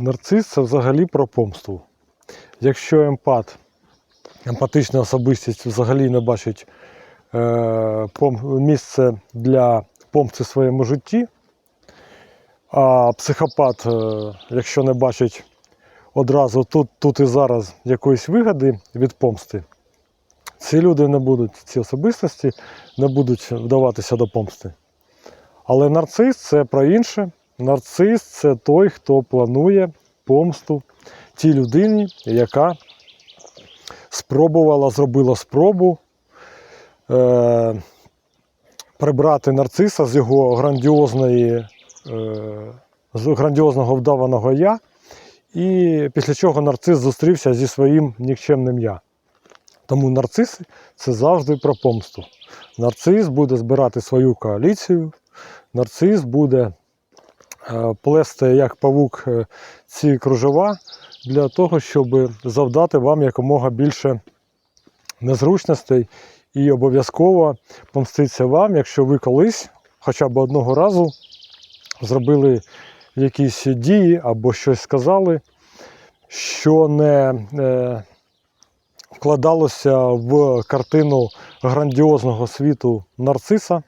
Нарцис це взагалі про помсту. Якщо емпат, емпатична особистість взагалі не бачить е, місце для помсти в своєму житті, а психопат, е, якщо не бачить одразу тут, тут і зараз якоїсь вигоди від помсти, ці люди не будуть, ці особистості не будуть вдаватися до помсти. Але нарцис це про інше. Нарцис це той, хто планує помсту тій людині, яка спробувала, зробила спробу е, прибрати нарциса з його грандіозної, е, з грандіозного вдаваного я, і після чого нарцис зустрівся зі своїм нікчемним я. Тому нарциси це завжди про помсту. Нарцис буде збирати свою коаліцію, нарцис буде плести як павук е, ці кружева для того, щоб завдати вам якомога більше незручностей. І обов'язково помститься вам, якщо ви колись хоча б одного разу зробили якісь дії або щось сказали, що не е, вкладалося в картину грандіозного світу нарциса,